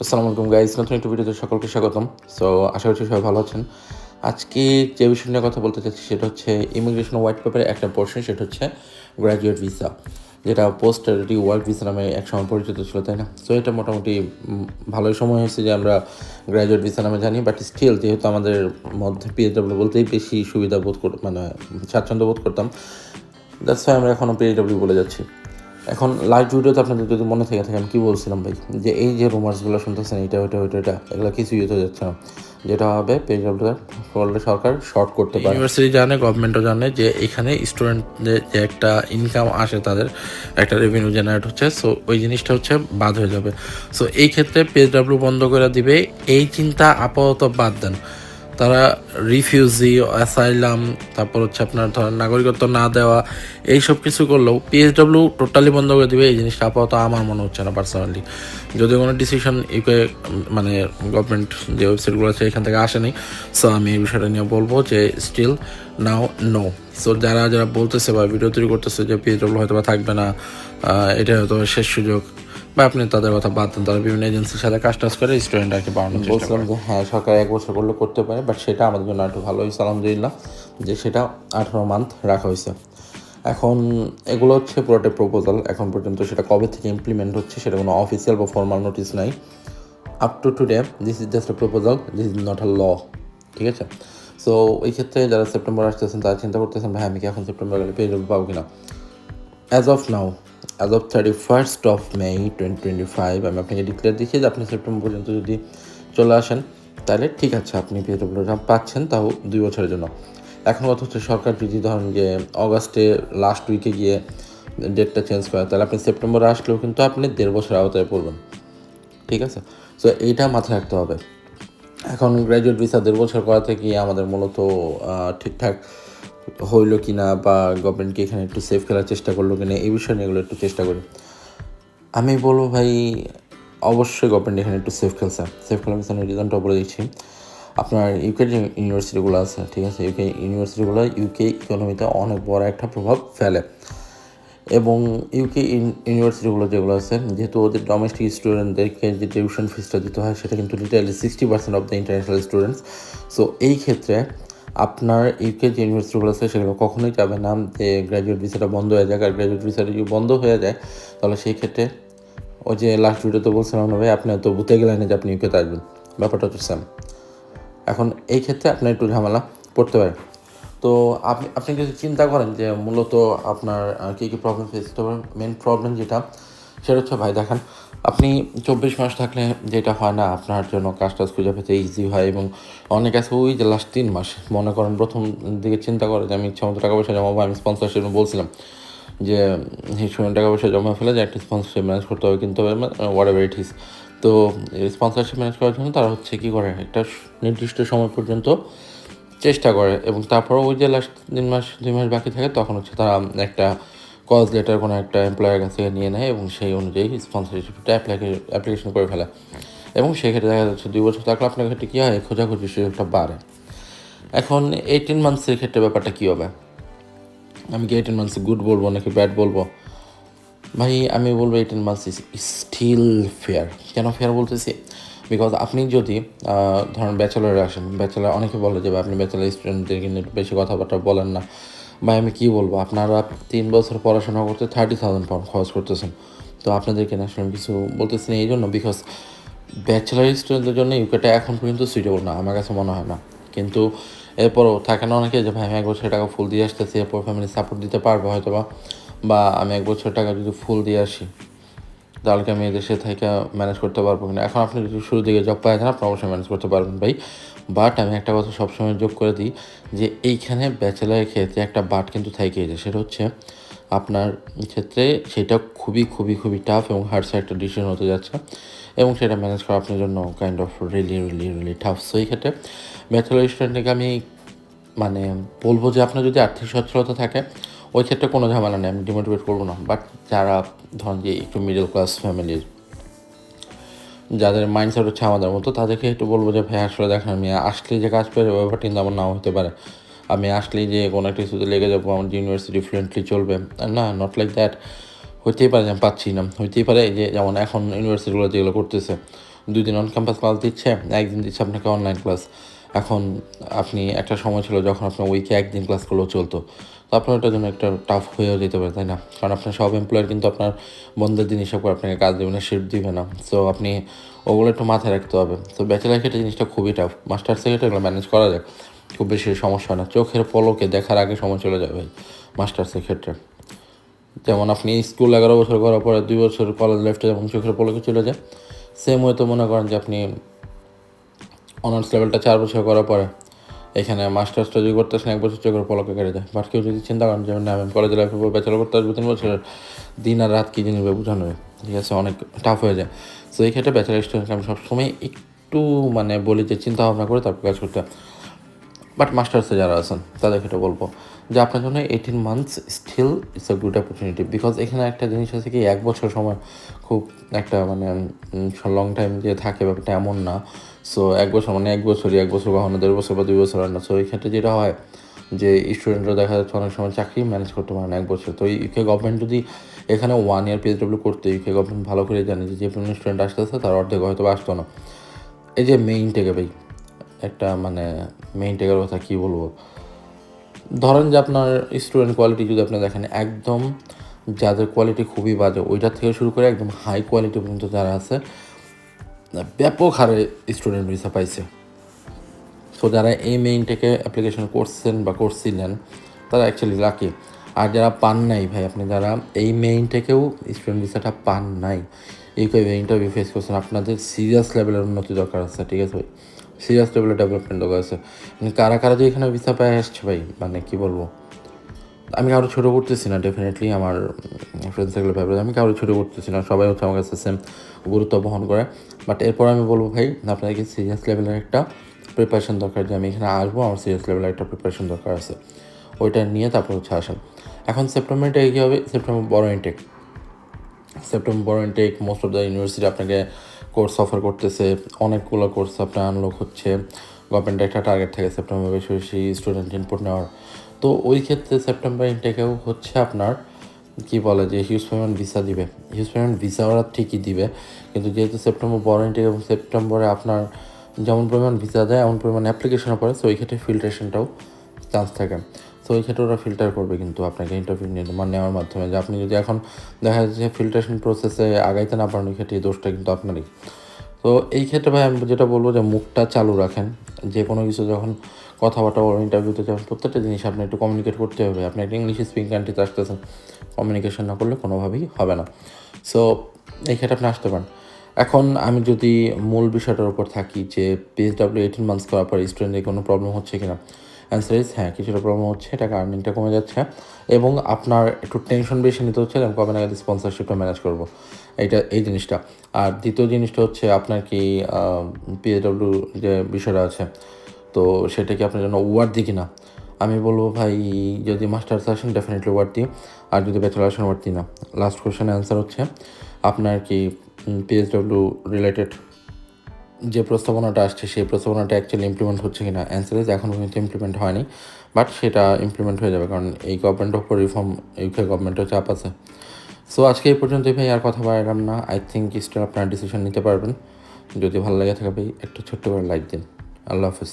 আসসালামু আলাইকুম গাইজ নতুন একটা ভিডিওতে সকলকে স্বাগতম। সো আশা করছি সবাই ভালো আছেন। আজকে যে বিষয় নিয়ে কথা বলতে চাচ্ছি সেটা হচ্ছে ইমিগ্রেশন হোয়াইট পেপারের একটা পোর্শন সেটা হচ্ছে গ্র্যাজুয়েট ভিসা যেটা পোস্ট ওয়ার্ক ভিসা নামে একসময় পরিচিত ছিল, তাই না? সো এটা মোটামুটি ভালোই সময় হয়েছে যে আমরা গ্র্যাজুয়েট ভিসা নামে জানি বাট স্টিল যেহেতু আমাদের মধ্যে পিএইচডব্লিউ বলতেই বেশি সুবিধা বোধ কর মানে স্বাচ্ছন্দ্য বোধ করতাম দ্যাটস ওয়াই আমরা এখনও পিএইচডব্লিউ বলে যাচ্ছি। এখন লাস্ট ভিডিওতে আপনাদের যদি মনে থেকে, থাকে, আমি কী বলছিলাম ভাই? যে এই যে রুমার্সগুলো শুনতেছেন, এটা, ওইটা ওইটা এটা এগুলো কিছুই হতে যাচ্ছে না। যেটা হবে পেজটা করলে সরকার শর্ট করতে পারে। ইউনিভার্সিটি জানে গভর্নমেন্টও জানে যে এখানে স্টুডেন্টদের যে একটা ইনকাম আসে তাদের, একটা রেভিনিউ জেনারেট হচ্ছে সো ওই জিনিসটা হচ্ছে বাদ হয়ে যাবে। সো এই ক্ষেত্রে পেজ ডাব্লিউ বন্ধ করে দিবে, এই চিন্তা আপাতত বাদ দেন। তারা রিফিউজি, অ্যাসাইলাম, তারপর হচ্ছে আপনার ধরেন নাগরিকত্ব না দেওয়া এই সব কিছু করলেও পিএইচডব্লিউ টোটালি বন্ধ করে দিবে। এই জিনিসটা আপাতত আমার মনে হচ্ছে না পার্সোনালি যদিও কোনো ডিসিশন ইউকে মানে গভর্নমেন্ট যে ওয়েবসাইটগুলো আছে, এখান থেকে আসেনি। সো আমি এই বিষয়টা নিয়ে বলব যে স্টিল নাও নো সো যারা যারা বলতেছে বা ভিডিও তৈরি করতেছে যে পিএইচডব্লিউ হয়তো বা থাকবে না এটা হয়তো শেষ সুযোগ। বা আপনি তাদের কথা বাদ দেন তারা বিভিন্ন এজেন্সির সাথে কাজ টাজ করে স্টুডেন্ট আর কি বাড়ানোর চেষ্টা করে। যে হ্যাঁ সরকার এক বছর করলে করতে পারে বাট সেটা আমাদের জন্য একটু ভালো হয়েছে আলহামদুলিল্লাহ যে সেটা আঠারো মান্থ রাখা হয়েছে। এখন এগুলো হচ্ছে পুরোটা প্রপোজাল এখন পর্যন্ত সেটা কবে থেকে ইমপ্লিমেন্ট হচ্ছে সেটা কোনো অফিসিয়াল বা ফর্মাল নোটিস নাই। Up to today this is just a proposal this is not a law ঠিক আছে? সো এই ক্ষেত্রে যারা সেপ্টেম্বর আসতেছেন তারা চিন্তা করতেছেন ভাই আমি কি এখন সেপ্টেম্বর গেলে পেয়ে যাব পাবো কিনা? As of now as of thirty first of May twenty twenty five আমি আপনাকে ডিক্লেয়ার দিচ্ছি যে আপনি সেপ্টেম্বর পর্যন্ত যদি চলে আসেন, তাহলে ঠিক আছে, আপনি পিএডব্লিউ পাচ্ছেন, তাও দুই বছরের জন্য। এখন কথা হচ্ছে সরকার যদি ধরেন যে অগাস্টে লাস্ট উইকে গিয়ে ডেটটা চেঞ্জ করে, তাহলে আপনি সেপ্টেম্বরে আসলেও কিন্তু আপনি দেড় বছর আওতায় পড়বেন। ঠিক আছে? সো এইটা মাথায় রাখতে হবে। এখন গ্র্যাজুয়েট ভিসা দেড় বছর করাতে গিয়ে আমাদের মূলত ঠিকঠাক হইল কি না বা গভর্নমেন্টকে এখানে একটু সেফ খেলার চেষ্টা করল কি না এই বিষয় এগুলো একটু চেষ্টা করি। আমি বলব ভাই, অবশ্যই গভর্নমেন্ট এখানে একটু সেফ খেলছে। সেফ খেলার পিছনে রিজনটা বলে দিচ্ছি। আপনার ইউকে যে ইউনিভার্সিটিগুলো আছে, ঠিক আছে? ইউকে ইউনিভার্সিটিগুলো ইউকে ইকোনমিতে অনেক বড় একটা প্রভাব ফেলে। এবং ইউকে ইউনিভার্সিটিগুলো যেগুলো আছে, যেহেতু ওদের ডোমেস্টিক স্টুডেন্টদেরকে যে টিউশন ফিসটা দিতে হয়, সেটা কিন্তু literally sixty percent of the international students so এই ক্ষেত্রে আপনার ইউকে যে ইউনিভার্সিটিগুলো আছে সেগুলো কখনোই যাবে না। যে গ্র্যাজুয়েট ভিসাটা বন্ধ হয়ে যায় আর গ্র্যাজুয়েট ভিসাটা যদি বন্ধ হয়ে যায়, তাহলে সেই ক্ষেত্রে ওই যে লাস্ট ভিডিওতে বলছিলাম না ভাই, আপনি তো ভূতে গেলেন যে আপনি ইউকেতে আসবেন। ব্যাপারটা হচ্ছে সেম এখন এই ক্ষেত্রে আপনার একটু ঝামেলা পড়তে পারে। তো আপনি আপনি যদি চিন্তা করেন যে মূলত আপনার কী কী প্রবলেম ফেস করতে পারেন মেন প্রবলেম যেটা, সেটা হচ্ছে ভাই, দেখেন আপনি চব্বিশ মাস থাকলে যেটা হয় না, আপনার জন্য কাজ টাজ খুঁজে পেতে ইজি হয় এবং অনেক আছে ওই যে লাস্ট তিন মাস। মনে করেন প্রথম দিকে চিন্তা করে যে আমি ইচ্ছা মতো টাকা পয়সা জমাবো, আমি স্পন্সরশিপ বলছিলাম যে সময় টাকা পয়সা জমা ফেলে যে একটা স্পন্সরশিপ ম্যানেজ করতে হবে। কিন্তু হোয়াট এভার ইট ইস তো স্পন্সরশিপ ম্যানেজ করার জন্য তারা হচ্ছে কী করে, একটা নির্দিষ্ট সময় পর্যন্ত চেষ্টা করে এবং তারপর ওই যে লাস্ট তিন মাস, দুই মাস বাকি থাকে, তখন হচ্ছে তারা একটা কজ লেটার কোনো একটা এমপ্লয়ের কাছ থেকে নিয়ে নেয় এবং সেই অনুযায়ী স্পন্সরশিপটা অ্যাপ্লিকেশন করে ফেলে। এবং সেক্ষেত্রে দেখা যাচ্ছে দুই বছর থাকলে আপনার ক্ষেত্রে কী হয়? খোঁজাখুঁজি সুযোগটা বাড়ে। এখন এইটিন মান্থসের ক্ষেত্রে ব্যাপারটা কী হবে? আমি কি এইটিন মান্থস গুড বলব নাকি ব্যাড বলব? ভাই, আমি বলব eighteen months is still fair কেন ফেয়ার বলতেছি? বিকজ আপনি যদি ধরেন ব্যাচেলারে আসেন ব্যাচেলার অনেকে বলে যে আপনি ব্যাচেলার স্টুডেন্টদেরকে নিয়ে একটু বেশি কথাবার্তা বলেন না। ভাই, আমি কী বলব? আপনারা তিন বছর পড়াশোনা করতে থার্টি থাউজেন্ড পাউন্ড খরচ করতেছেন। তো আপনাদেরকে না আসলে কিছু বলতেছি না এই জন্য বিকজ ব্যাচেলার স্টুডেন্টদের জন্য ইউকেটা এখন পর্যন্ত সুইটেবল না, আমার কাছে মনে হয় না। কিন্তু এরপরও থাকে না অনেকে যে, ভাই, আমি এক বছর টাকা ফুল দিয়ে আসতেছি, এরপর ফ্যামিলি সাপোর্ট দিতে পারব হয়তো বা বা আমি এক বছর টাকা যদি ফুল দিয়ে আসি। তাহলে আমি এদেশে থেকে ম্যানেজ করতে পারব কিনা? এখন আপনি যদি শুরু দিকে জব পাই যান আপনি অবশ্যই ম্যানেজ করতে পারবেন ভাই। বাট আমি একটা কথা সবসময় যোগ করে দিই যে, এইখানে ব্যাচেলারের ক্ষেত্রে একটা বাট কিন্তু থেকে যায় সেটা হচ্ছে আপনার ক্ষেত্রে সেটা খুবই খুবই খুবই টাফ এবং হার্ডস একটা ডিসিশন হতে যাচ্ছে এবং সেটা ম্যানেজ করা আপনার জন্য kind of really really really tough so এই ক্ষেত্রে ব্যাচেলার স্টুডেন্টকে আমি মানে বলব যে, আপনার যদি আর্থিক সচ্ছলতা থাকে ওই ক্ষেত্রে কোনো ঝামেলা নেই, আমি ডিমোটিভেট করব না। বাট যারা ধরেন যে একটু মিডল ক্লাস ফ্যামিলির যাদের মাইন্ডসেট হচ্ছে আমাদের মতো, তাদেরকে একটু বলব যে, ভাই, আসলে দেখেন, আমি আসলেই যে কাজ পেরে ব্যাপারটা কিন্তু আমার নাও হতে পারে। আমি আসলেই যে কোনো একটা কিছুতে লেগে যাব, আমার ইউনিভার্সিটি ফ্রেন্ডলি চলবে। না নট লাইক দ্যাট হইতেই পারে আমি পাচ্ছি না। হইতেই পারে যে, যেমন এখন ইউনিভার্সিটিগুলো যেগুলো করতেছে দুই দিন অন ক্যাম্পাস ক্লাস দিচ্ছে, একদিন দিচ্ছে আপনাকে অনলাইন ক্লাস এখন আপনি একটা সময় ছিল যখন আপনার উইকে একদিন ক্লাস করলেও চলতো। তো আপনার ওটার জন্য একটা টাফ হয়েও যেতে পারে, তাই না? কারণ আপনার সব এমপ্লয়ার কিন্তু আপনার বন্ধের দিন হিসাব করে আপনাকে কাজ দেবে না শিফট দিবে না। সো আপনি ওগুলো একটু মাথায় রাখতে হবে। তো ব্যাচেলার ক্ষেত্রে জিনিসটা খুবই টাফ মাস্টার্স ক্ষেত্রে এগুলো ম্যানেজ করা যায়। খুব বেশি সমস্যা হয় না। চোখের পলকে দেখার আগে সময় চলে যাবে মাস্টার্সের ক্ষেত্রে। যেমন আপনি স্কুল এগারো বছর করার পরে দুই বছর কলেজ লাইফটা যখন চোখের পলকে চলে যায় সেম ওয়ে তো মনে করেন যে আপনি অনার্স লেভেলটা চার বছর করার পরে এখানে মাস্টার্সটা যদি করতেছেন এক বছর চোখের পলকে কেটে যায়। বাট কেউ যদি চিন্তা করেন যেমন আমি কলেজ লাইফের পর ব্যাচেলার করতে আসব তিন বছরের, দিন আর রাত কী জিনিস বোঝানো ঠিক আছে, অনেক টাফ হয়ে যায়। সো এই ক্ষেত্রে ব্যাচেলার স্টুডেন্টকে আমি সবসময় একটু মানে বলি যে চিন্তা ভাবনা করে তারপর কাজ করতে বাট মাস্টার্সে যারা আছেন, তাদের ক্ষেত্রে বলব যে, আপনার জন্য eighteen months still it's a good opportunity because এখানে একটা জিনিস আছে কি, এক বছর সময় খুব একটা মানে লং টাইম যে থাকে ব্যাপারটা এমন না। সো এক বছর মানে এক বছরই, এক বছর কখনো দেড় বছর বা দুই বছর হয় না। সো এই ক্ষেত্রে যেটা হয় যে স্টুডেন্টরা দেখা যাচ্ছে অনেক সময় চাকরি ম্যানেজ করতে পারে না এক বছর। তো ইউকে গভর্নমেন্ট যদি এখানে ওয়ান ইয়ার পিএসডব্লিউ করতে ইউকে গভর্নমেন্ট ভালো করে জানে যে যে পরিমাণ স্টুডেন্ট আসতেছে, তার অর্ধেক হয়তো আসতো না। এই যে মেইন টেকে ভাই, একটা মানে মেইন টেকের কথা কী বলব? ধরেন যে আপনার স্টুডেন্ট কোয়ালিটি যদি আপনি দেখেন, একদম যাদের কোয়ালিটি খুবই বাজে, ওইটার থেকে শুরু করে একদম হাই কোয়ালিটি পর্যন্ত যারা আছে ব্যাপক হারে স্টুডেন্ট ভিসা পাইছে। সো যারা এই মেইন টেকে অ্যাপ্লিকেশন করছেন বা করছিলেন, তারা অ্যাকচুয়ালি লাকি আর যারা পান নাই ভাই, আপনি যারা এই মেইন থেকেও স্টুডেন্ট ভিসাটা পান নাই, এই কই ইন্টারভিউ ফেস করছেন, আপনাদের সিরিয়াস লেভেলের উন্নতি দরকার আছে, ঠিক আছে ভাই? সিরিয়াস লেভেলের ডেভেলপমেন্ট দরকার আছে। কারা কারা যে এখানে ভিসা পায় আসছে ভাই? মানে কী বলব? আমি কারও ছোটো করতেছি না ডেফিনেটলি আমার ফ্রেন্ড সার্কেল ব্যাপারে আমি কারও ছোটো করতেছি না, সবাই হচ্ছে আমার কাছে সেম গুরুত্ব বহন করে। বাট এরপর আমি বলব, ভাই, আপনাদেরকে সিরিয়াস লেভেলের একটা প্রিপারেশন দরকার যে আমি এখানে আসব, আমার সিরিয়াস লেভেলের একটা প্রিপারেশন দরকার আছে। ওইটা নিয়ে তারপর হচ্ছে আসেন। এখন সেপ্টেম্বরটা কী হবে? সেপ্টেম্বর বড় ইনটেক সেপ্টেম্বর বড় intake most of the university আপনাকে কোর্স অফার করতেছে, অনেকগুলো কোর্স আপনার আনলক হচ্ছে। গভর্নমেন্টের একটা টার্গেট থাকে সেপ্টেম্বর বেশি বেশি স্টুডেন্ট ইনপুট নেওয়ার। তো ওই ক্ষেত্রে সেপ্টেম্বর ইনটেকেও হচ্ছে আপনার কি বলে যে হিউজ পেমেন্ট ভিসা দিবে। হিউজ পেমেন্ট ভিসা ওরা ঠিকই দিবে, কিন্তু যেহেতু সেপ্টেম্বর বড় ইনটেক এবং সেপ্টেম্বরে আপনার যেমন পরিমাণ ভিসা দেয়, এমন পরিমাণ অ্যাপ্লিকেশনও পড়ে সো ওই ক্ষেত্রে ফিল্ট্রেশনটাও চান্স থাকে। তো ওই ক্ষেত্রে ওরা ফিল্টার করবে কিন্তু আপনাকে ইন্টারভিউ মানে নেওয়ার মাধ্যমে। যে আপনি যদি এখন দেখা যাচ্ছে ফিল্টারেশন প্রসেসে আগাইতে না পারেন, ওই ক্ষেত্রে দোষটা কিন্তু আপনারই। তো এই ক্ষেত্রে ভাই আমি যেটা বলব যে মুখটা চালু রাখেন। যে কোনো কিছু যখন কথাবার্তা বলেন ইন্টারভিউতে যখন প্রত্যেকটা জিনিস আপনি একটু কমিউনিকেট করতে হবে। আপনি একটা ইংলিশ স্পিকিং কান্ট্রিতে আসতেছেন কমিউনিকেশন না করলে কোনোভাবেই হবে না। সো এই ক্ষেত্রে আপনি আসতে পারেন। এখন আমি যদি মূল বিষয়টার উপর থাকি যে পিএসডাব্লিউ এইটিন মান্থস করার পর স্টুডেন্টের কোনো প্রবলেম হচ্ছে কিনা অ্যান্সার ইজ হ্যাঁ কিছুটা প্রবলেম হচ্ছে টাকা আর্নিংটা কমে যাচ্ছে। এবং আপনার একটু টেনশন বেশি নিতে হচ্ছে আমি কবে নাগাদ স্পন্সারশিপটা ম্যানেজ করব। এইটা, এই জিনিসটা। আর দ্বিতীয় জিনিসটা হচ্ছে আপনার কি পিএসডব্লিউ যে বিষয়টা আছে, তো সেটা কি আপনার জন্য ওয়ার্ড কি না আমি বলব ভাই, যদি মাস্টার্স আসেন ডেফিনেটলি ওয়ার্ড দিই আর যদি ব্যাচেলার আসেন ওয়ার্ড দিই না। লাস্ট কোয়েশ্চেন অ্যান্সার হচ্ছে, আপনার কি পিএসডব্লিউ রিলেটেড যে প্রস্তাবনাটা আসছে, সেই প্রস্তাবনাটা অ্যাকচুয়ালি ইমপ্লিমেন্ট হচ্ছে কি না অ্যান্সার ইজ এখন পর্যন্ত ইমপ্লিমেন্ট হয়নি বাট সেটা ইমপ্লিমেন্ট হয়ে যাবে, কারণ এই গভর্নমেন্টের উপর রিফর্ম ইউকে গভর্নমেন্টের চাপ আছে। সো আজকে এই পর্যন্তই ভাই, আর কথা বাড়লাম না। আই থিঙ্ক স্টিল আপনারা ডিসিশন নিতে পারবেন। যদি ভালো লাগে থাকে ভাই, একটু ছোট্ট করে লাইক দিন। আল্লাহ হাফিজ।